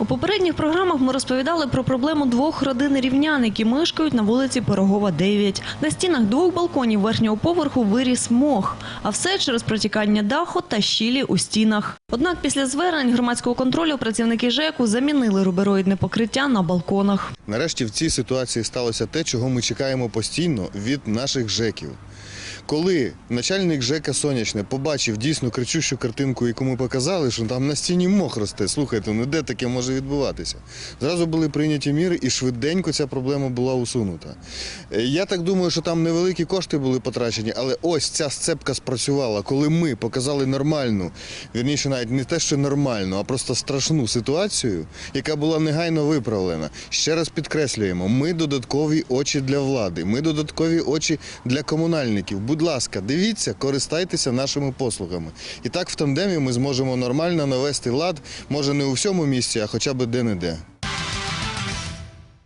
У попередніх програмах ми розповідали про проблему двох родин рівнян, які мешкають на вулиці Пирогова, 9. На стінах двох балконів верхнього поверху виріс мох, а все через протікання даху та щілі у стінах. Однак після звернень громадського контролю працівники ЖЕКу замінили рубероїдне покриття на балконах. Нарешті в цій ситуації сталося те, чого ми чекаємо постійно від наших ЖЕКів. Коли начальник ЖЕКа Сонячне побачив дійсно кричущу картинку, яку ми показали, що там на стіні мох росте, слухайте, ну де таке може відбуватися? Зразу були прийняті міри і швиденько ця проблема була усунута. Е, Я так думаю, що там невеликі кошти були потрачені, але ось ця сцепка спрацювала, коли ми показали нормальну, вірніше навіть не те, що нормальну, а просто страшну ситуацію, яка була негайно виправлена. Ще раз підкреслюємо, ми додаткові очі для влади, ми додаткові очі для комунальників. Будь ласка, дивіться, користайтеся нашими послугами. І так в тандемі ми зможемо нормально навести лад, може не у всьому місці, а хоча б де-не-де.